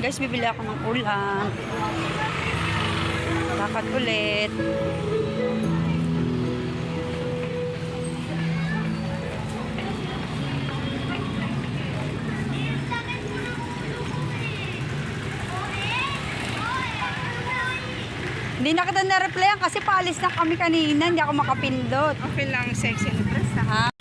Guys, bibili ako ng ulam. Lakad ulit. Hindi na kita na-replyan kasi paalis na kami kanina. Hindi ako makapindot. Okay lang, sexy dress ha. Ha?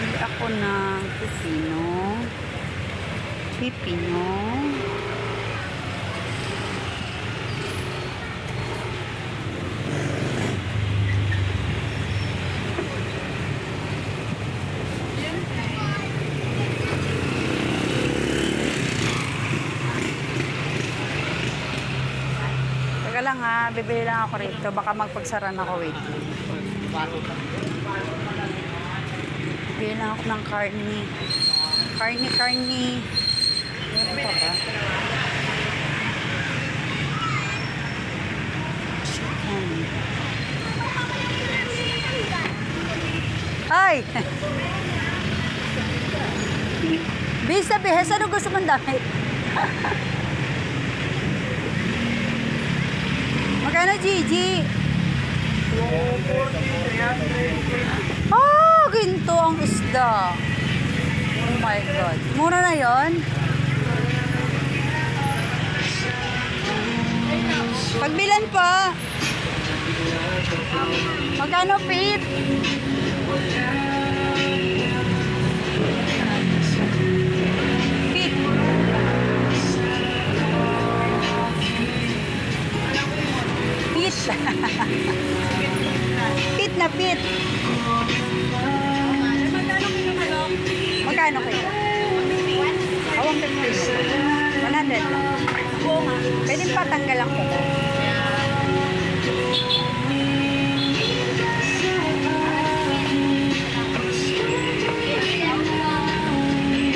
Bili ako ng pipino. Pipino. Teka lang ha, bibili lang ako rito. Baka magpagsaran ako, wait. Bili lang ako ng karni. Karni, karni. Meron pa ba? Chicken. Ay! Bisa, bihes, ano gusto mong damit? Magkano, Gigi? Ah, ginto ang isda. Oh my God. Mura na yon. Pagbilan pa. Magkano, Pete? Pete. Pete. Pit na pit. Magkano kayo? Awang 50. 100 lang. Pwede patanggal ang kuko.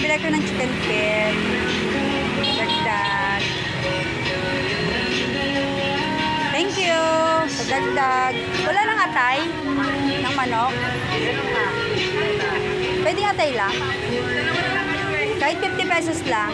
Bilay ko ng chicken pit. Dagdag. Thank you. Sa dagdag. Wala nang atay ng manok. Pwede atay lang. Kahit 50 pesos lang.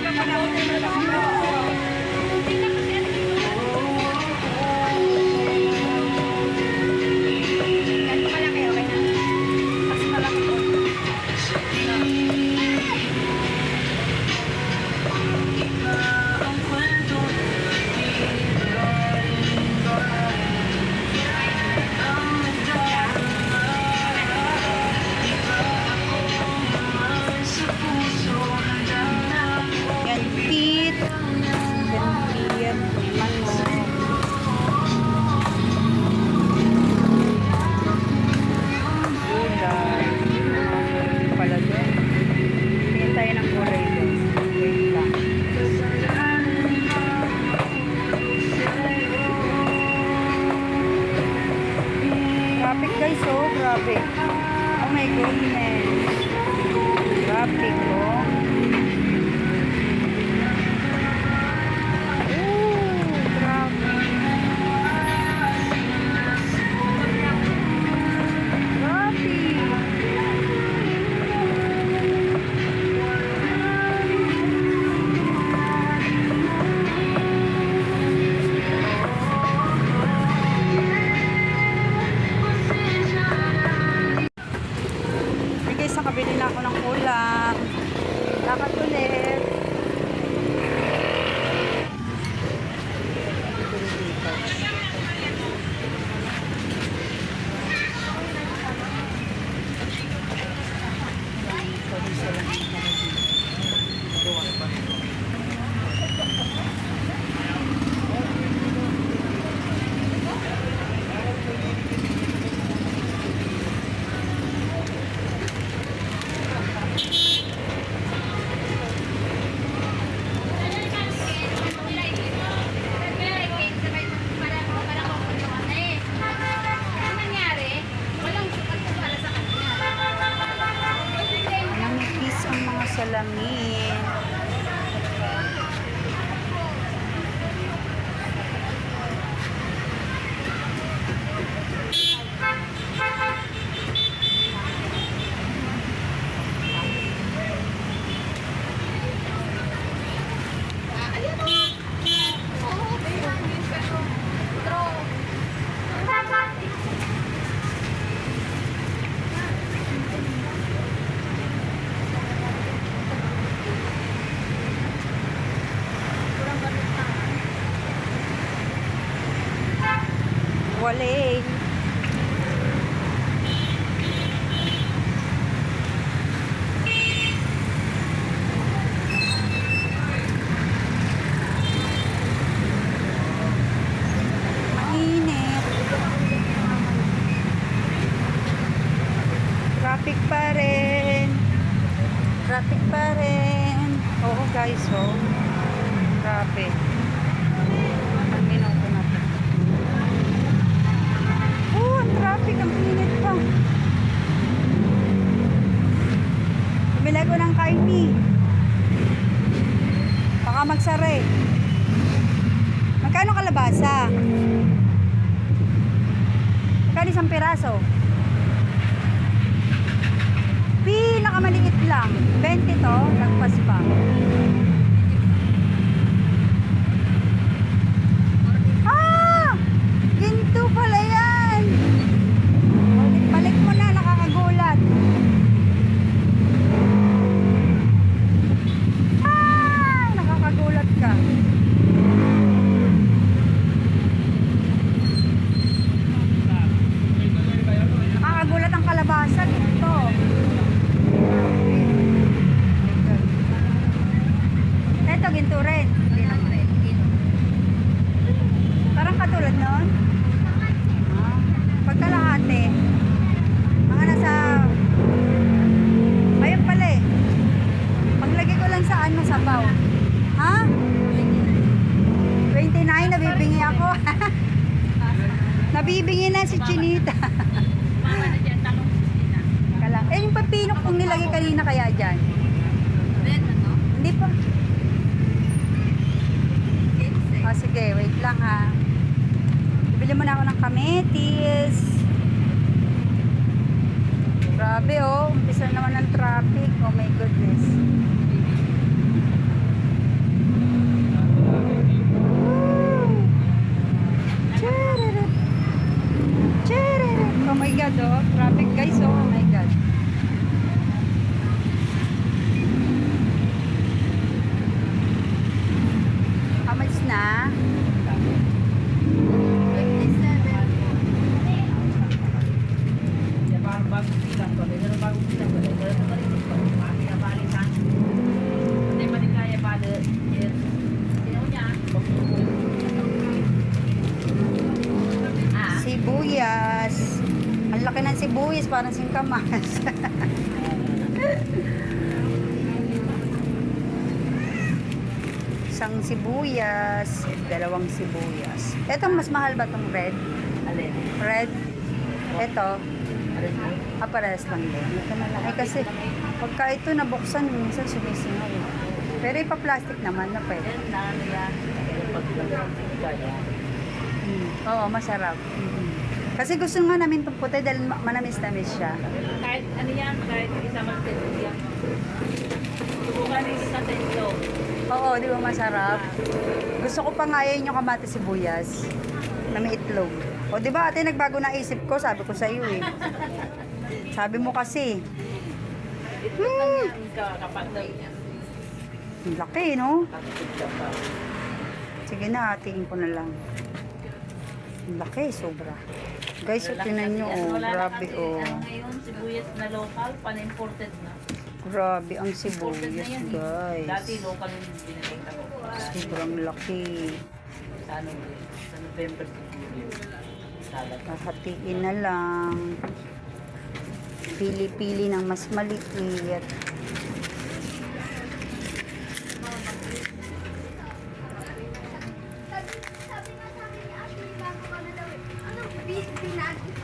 Karni. Baka magsara eh. Magkano kalabasa? Magkano isang piraso? Pinakamaliit lang. 20 to, lagpas pa. Ah! Ginto pala yan! Balik, balik mo na, nakakagulat. Ah! Nakakagulat ka. Nakakagulat ang kalabasa dito. Ito, ginto rin. Nun. Ah, pagkalahati, mga nasa, ayun pala eh. Paglagay ko lang sa ano, sabaw. Ha? 29, nabibingi ako. nabibingi na si Chinita. Kala. Eh, yung pepino kung nilagay kanina kaya dyan. Hindi pa. O sige, wait lang ha. Bili mo na ako ng kametis. Grabe oh, umpisa naman ng traffic. Oh my goodness. Oh my god oh, traffic guys oh, oh my god. How much na? Sibuyas. Ang laki ng sibuyas, parang singkamas. Isang sibuyas, dalawang sibuyas. Ito, mas mahal ba tong red? Red. Ito, ah, parehas lang din. Ito na lang. Eh, kasi, pagka ito nabuksan, minsan sumisingaw. Pero ipa-plastic naman na pwede. Mm. Oo, masarap. Mm. Kasi gusto nga namin itong puti dahil ma- manamis-namis siya. Kahit ano yan, kahit isa mag-tento yan. Subukan rin sa tento. Oo, di ba masarap? Gusto ko pa nga yun yung kamati sibuyas na may itlog. O di ba ate, nagbago na isip ko, sabi ko sa iyo eh. Sabi mo kasi, Ito lang yan, kapag niya. ang laki no? Sige na, tingin ko na lang. Ang laki, sobra. Guys, so, tinan nyo, oh, grabe, oh. Ano ngayon, sibuyas na local, pan-imported na. Grabe ang sibuyas, eh. guys. Dati local yung binibenta ko. Sobrang laki. Sa ano, sa November siguro. Salat. Kahatiin na lang. Pili-pili ng mas maliit.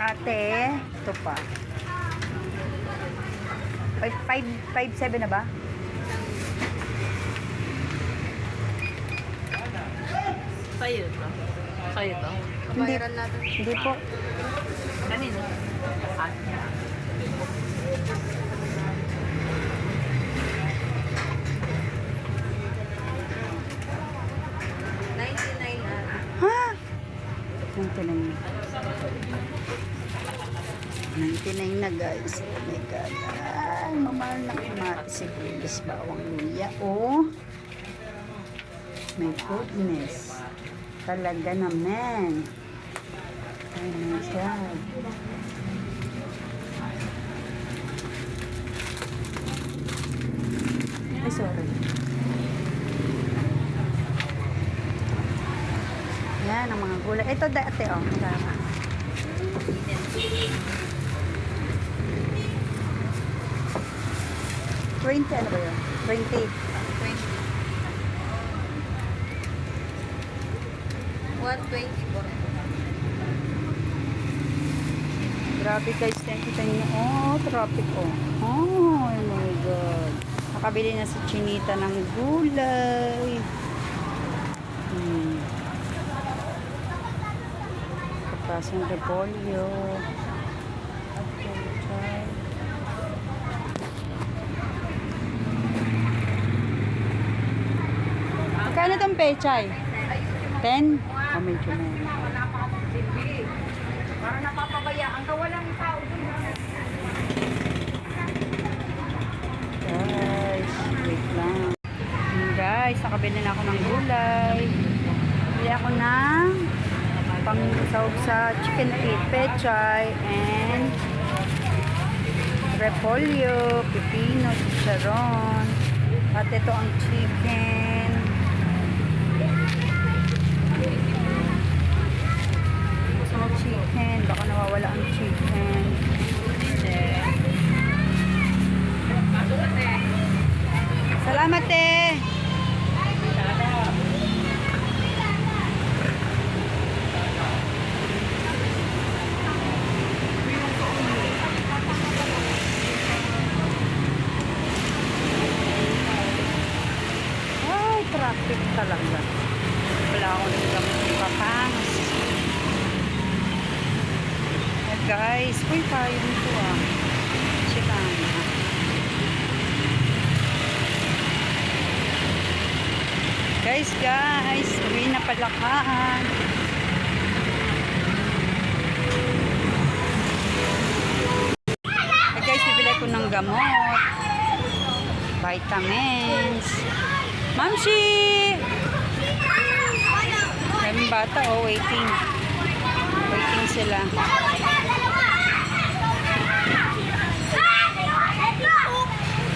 Ate, ito pa. 5-7 na ba? Sa'yo to. Sa'yo to. Hindi, hindi po. Kanino? Ah, Ha? 99 na. 99 na guys. Oh my God. Ay, mamahal na kamatis sibuyas bawang luya. Oh. My goodness. Talaga naman. Oh my God. Ay, sorry. Yan, ang mga gulay. Ito dati, oh. Tama. Twenty, ano ba yun? Twenty. 124. Grabe guys, nakikita niyo. Oh, traffic oh. Oh, oh my God. Nakabili na si Chinita ng gulay. Hmm. Tapos yung repolyo. Pechay. Magkano itong pechay? 10? Oh, medyo mura. Para napapabayaan ka, walang tao dun. Guys, wait lang. Guys, nakabili na ako ng gulay. Bili ako ng pangsawag sa chicken feet, pechay, and repolyo, pipino, chicharon. At ito ang chicken. Traffic talaga. Wala akong nilang papangas. Eh, guys, uy, tayo nito ah. Sila Guys, guys, uwi na palakaan. Eh, guys, bibili ko ng gamot. Vitamins. Mamsi! Kaming bata, oh, waiting. Waiting sila.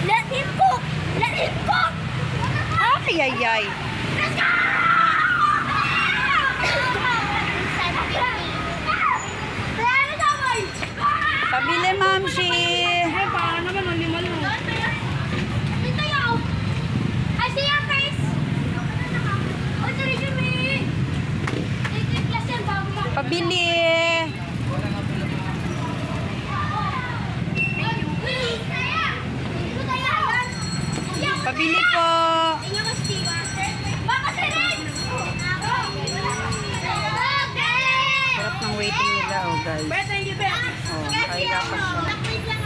Let him cook! Let him cook! Ay, ay, ay. Pabili, Mamsi! Ay, baka naman, malimal mo. Dito yaw. I see your face. Oh, sorry, Jimmy. Dito yung class yan, bago yan. Pabili! Pabili po! Sarap ng waiting nila, oh, guys. Oh, kaya pa siya.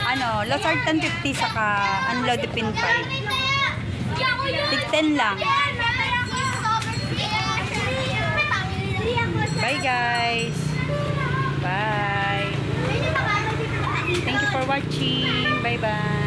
Ano, Lazard 1050 saka Unloadipin 5. Tig 10 lang. Bye, guys! Bye! Thank you for watching. Bye-bye!